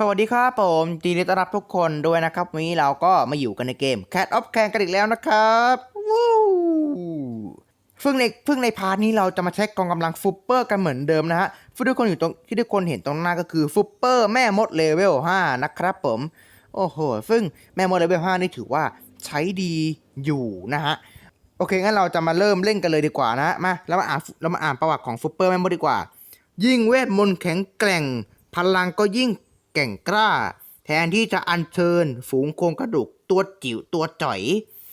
สวัสดีครับผมยินดีต้อนรับทุกคนด้วยนะครับ วันนี้เราก็มาอยู่กันในเกม Cat of Can กันอีกแล้วนะครับวู้ซึ่งในซึ่งในพาร์ทนี้เราจะมาใช้กองกำลังฟุปเปอร์กันเหมือนเดิมนะฮะที่ทุกคนอยู่ตรงที่ทุกคนเห็นตรงหน้าก็คือฟุปเปอร์แม่มดเลเวล 5 นะครับผม โอ้โห ซึ่งแม่มดเลเวล 5 นี่ถือว่าใช้ดีอยู่นะฮะ โอเค งั้นเราจะมาเริ่มเล่นกันเลยดีกว่านะมาเรามาอ่านเรามาอ่านประวัติของฟุปเปอร์แม่มดดีกว่า ยิ่งเวทมนต์แข็งแกร่งพลังก็ยิ่ง ก่งกล้า แทนที่จะอัญเชิญฝูงโครงกระดูกตัวจิ๋วตัวจ่อย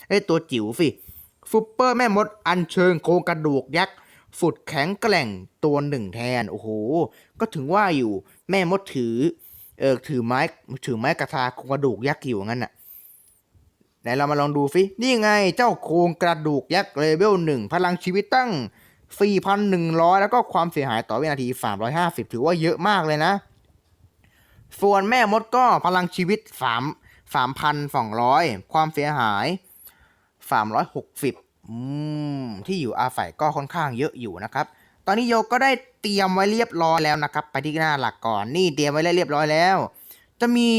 ไอ้ตัวจิ๋วสิฟุปเปอร์แม่มดอัญเชิญโครงกระดูกยักษ์ฝุดแข็งแกร่งตัวหนึ่งแทนโอ้โห ก็ถึงว่าอยู่แม่มดถือเออถือไม้ถือไม้กระทาโครงกระดูกยักษ์อยู่งั้นน่ะไหนเรามาลองดูฟินี่ไงเจ้าโครงกระดูกยักษ์เลเวลหนึ่งพลังชีวิตตั้ง 4,100 แล้วก็ความเสียหายต่อวินาที 350 ถือว่าเยอะมากเลยนะ ส่วนแม่มดก็พลังชีวิต3 3,200ความเสียหาย360อืมที่อยู่อาศัยก็ค่อนข้างเยอะอยู่นะครับ ตอนนี้โยก็ได้เตรียมไว้เรียบร้อยแล้วนะครับ ไปที่หน้าหลักก่อนนี่เตรียมไว้เรียบร้อยแล้ว จะมี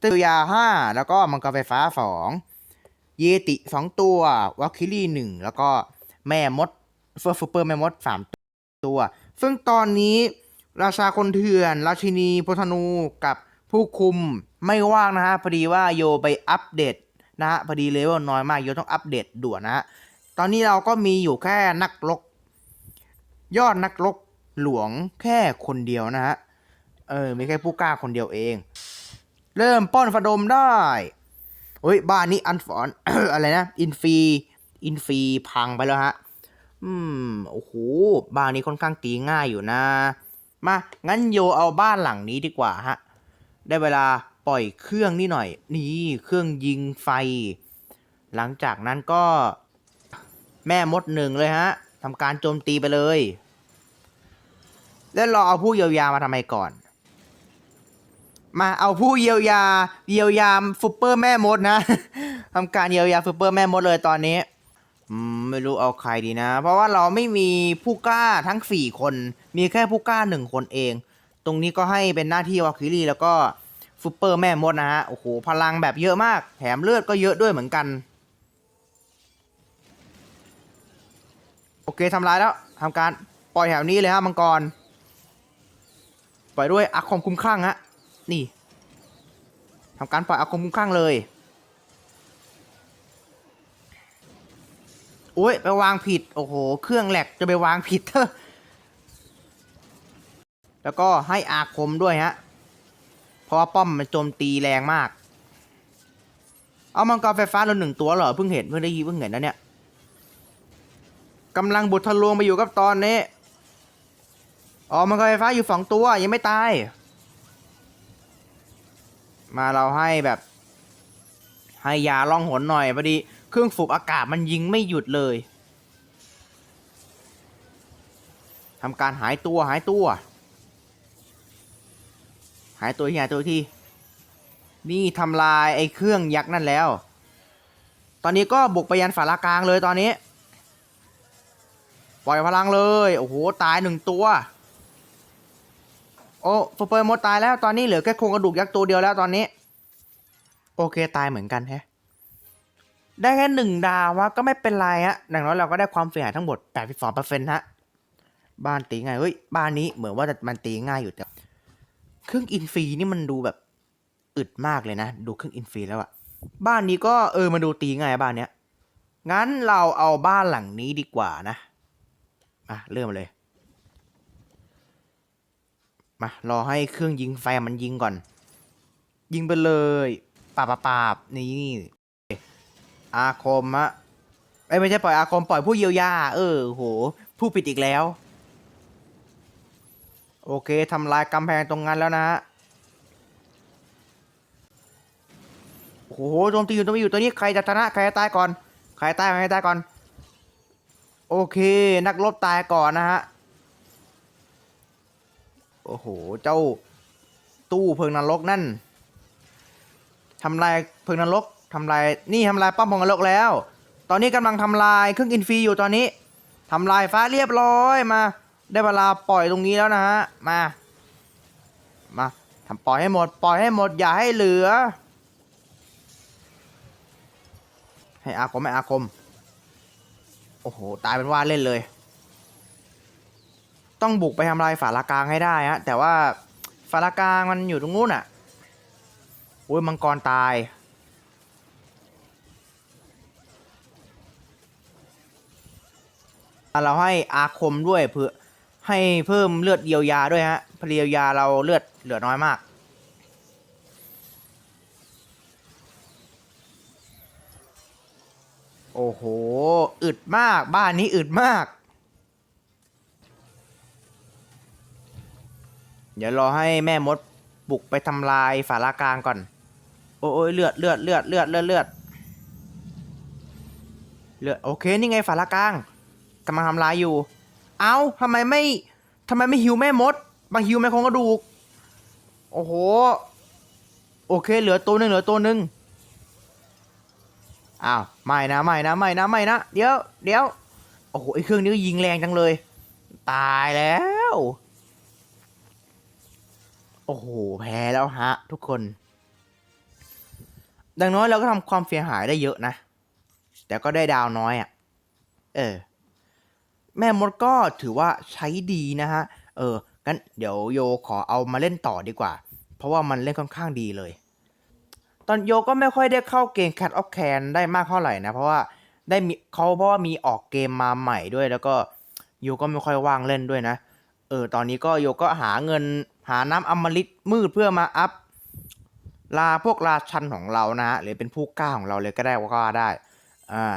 เตยาห้าแล้วก็มังกรไฟฟ้าสองเยติสองตัววัคคิลี่หนึ่งแล้วก็แม่มดเฟอร์ฟูเปอร์แม่มดสามตัว ซึ่งตอนนี้ ราชาคนเถื่อน ราชินีโพธนูกับผู้คุมไม่ว่างนะฮะพอดีว่าโยไปอัปเดตนะฮะพอดีเลเวลน้อยมากโยต้องอัปเดตด่วนนะฮะตอนนี้เราก็มีอยู่แค่นักรกยอดนักรกหลวงแค่คนเดียวนะฮะเออมีแค่ผู้กล้าคนเดียวเอง เริ่มป้อนฟดมได้เฮ้ยบ้านนี้อันฟอนอะไรนะอินฟีอินฟีพังไปแล้วฮะอืมโอ้โหบ้านนี้ค่อนข้างตีง่ายอยู่นะ มา งั้นโยเอาบ้านหลังนี้ดีกว่าฮะ ได้เวลาปล่อยเครื่องนี่หน่อย นี่เครื่องยิงไฟ หลังจากนั้นก็แม่มดหนึ่งเลยฮะทำการโจมตีไปเลย แล้วรอเอาผู้เยียวยามาทำไมก่อน มาเอาผู้เยียวยา เยียวยาฟุปเปอร์แม่มดนะทำการเยียวยาฟุปเปอร์แม่มดเลยตอนนี้ อืมไม่รู้เอาใครดีนะ เพราะว่าเราไม่มีผู้กล้าทั้งสี่คน มีแค่ผู้กล้าหนึ่งคนเอง ตรงนี้ก็ให้เป็นหน้าที่วาคิรีแล้วก็ฟุปเปอร์แม่มดนะฮะ โอ้โห พลังแบบเยอะมาก แถมเลือดก็เยอะด้วยเหมือนกัน โอเคทำลายแล้วทำการปล่อยแถวนี้เลยฮะมังกร ปล่อยด้วยอาคมคุ้มข้างฮะ นี่ทำการปล่อยอาคมคุ้มข้างเลย อ้ย ไปวางผิด โอ้โห เครื่องแหลกจะไปวางผิดเถอะแล้วก็ให้อาคมด้วยฮะ เพราะว่าป้อมมันโจมตีแรงมาก เอามังกรไฟฟ้าเราหนึ่งตัวเหรอ เพิ่งเห็นเพิ่งได้ยินเพิ่งเห็นนะเนี่ยกำลังบุดทะลวงไปอยู่กับตอนนี้ อ๋อ มังกรไฟฟ้าอยู่สองตัว ยังไม่ตาย มาเราให้แบบ ให้ยาล่องหนหน่อยพอดี เครื่องสูบอากาศมันยิงไม่หยุดเลยทำการหายตัวหายตัว หายตัวที่หายตัวที่ นี่ทำลายไอ้เครื่องยักษ์นั่นแล้ว ตอนนี้ก็บุกไปยันฝารากลางเลยตอนนี้ ปล่อยพลังเลย โอ้โห ตายหนึ่งตัว โอ้ฟูเปอร์มดตายแล้วตอนนี้เหลือแค่โครงกระดูกยักษ์ตัวเดียวแล้วตอนนี้ โอเคตายเหมือนกันแฮะ ได้แค่หนึ่งดาววะก็ไม่เป็นไรฮะอย่างน้อยเราก็ได้ความเสียหายทั้งหมด 82%ฮะ บ้านตีง่ายเฮ้ย บ้านนี้เหมือนว่าจะมันตีง่ายอยู่แต่ เครื่องอินฟีนี่มันดูแบบอึดมากเลยนะ ดูเครื่องอินฟีแล้วอะบ้านนี้ก็เออมาดูตีง่ายบ้านเนี้ย งั้นเราเอาบ้านหลังนี้ดีกว่านะ มาเริ่มเลย มารอให้เครื่องยิงไฟมันยิงก่อน ยิงไปเลยปาบปาบปาบนี่ อาคมอะเอ้ยไม่ใช่ปล่อยอาคมปล่อยผู้เยียวยา เออโหผู้ผิดอีกแล้ว โอเคทำลายกำแพงตรงนั้นแล้วนะฮะโอ้โหโจมตีอยู่โจมตีอยู่ตัวนี้ใครจะชนะใครจะตายก่อน ใครตายใครตายก่อน โอเค นักรบตายก่อนนะฮะโอ้โหเจ้าตู้เพลิงนรกนั่นทำลายเพลิงนรก ทำลายนี่ทำลายป้อมเพลิงนรกแล้ว ตอนนี้กำลังทำลายเครื่องอินฟีอยู่ตอนนี้ทำลายฟ้าเรียบร้อยมา ได้เวลาปล่อยตรงนี้แล้วนะฮะมามาทำปล่อยให้หมด ปล่อยให้หมดอย่าให้เหลือ ให้อาคมให้อาคมโอ้โหตายเป็นว่าเล่นเลย ต้องบุกไปทำลายฝาละกลางให้ได้ฮะแต่ว่าฝาละกลางมันอยู่ตรงนู้นอะอุ้ยมังกรตาย เราให้อาคมด้วยเพื่อให้เพิ่มเลือดเยียวยาด้วยฮะเพราะเยียวยาเราเลือดเหลือน้อยมาก โอ้โห อึดมาก บ้านนี้อึดมาก เดี๋ยวรอให้แม่มดบุกไปทำลายฝาลากลางก่อน โอ้ยเลือดเลือดเลือดเลือดเลือดเลือดเลือดโอเค นี่ไงฝาลากลาง กำลังทำลายอยู่ เอ้าทำไมไม่ทำไมไม่หิวแม่มดบางหิวแม่โครงกระดูก โอ้โห โอเค เหลือตัวหนึ่งเหลือตัวหนึ่งอ้าวไม่นะไม่นะไม่นะไม่นะ เดี๋ยวเดี๋ยวโอ้โหไอเครื่องนี้ก็ยิงแรงจังเลย ตายแล้ว โอ้โหแพ้แล้วฮะ ทุกคน ดังน้อยเราก็ทำความเสียหายได้เยอะนะ แต่ก็ได้ดาวน้อยอะ่ะ เออ แม่มดก็ถือว่าใช้ดีนะฮะ เออ งั้นเดี๋ยวโยขอเอามาเล่นต่อดีกว่า เพราะว่ามันเล่นค่อนข้างดีเลย ตอนโยก็ไม่ค่อยได้เข้าเกม Cat of Can ได้มากเท่าไหร่นะ เพราะว่าได้มีเขาเพราะว่ามีออกเกมมาใหม่ด้วย แล้วก็โยก็ไม่ค่อยว่างเล่นด้วยนะ เออ ตอนนี้ก็โยก็หาเงินหาน้ำอมฤตมืดเพื่อมาอัพลาพวกราชันของเรานะฮะหรือเป็นผู้กล้าของเราเลยก็ได้ว่าก็ได้ อ่า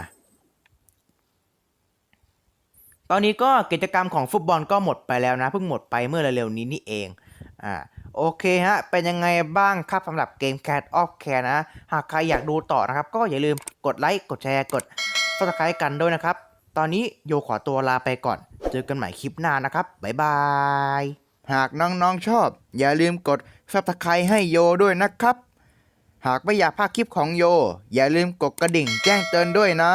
ตอนนี้ก็กิจกรรมของฟุตบอลก็หมดไปแล้วนะเพิ่งหมดไปเมื่อเร็วๆนี้นี่เองอ่าโอเคฮะ เป็นยังไงบ้างครับสำหรับเกม Cat of Care นะ หากใครอยากดูต่อนะครับ ก็อย่าลืมกดไลค์ กดแชร์ กด subscribe กันด้วยนะครับ ตอนนี้โยขอตัวลาไปก่อน เจอกันใหม่คลิปหน้านะครับ บ๊ายบาย หากน้องๆชอบ อย่าลืมกด subscribe ให้โยด้วยนะครับ หากไม่อยากพลาดคลิปของโย อย่าลืมกดกระดิ่งแจ้งเตือนด้วยนะ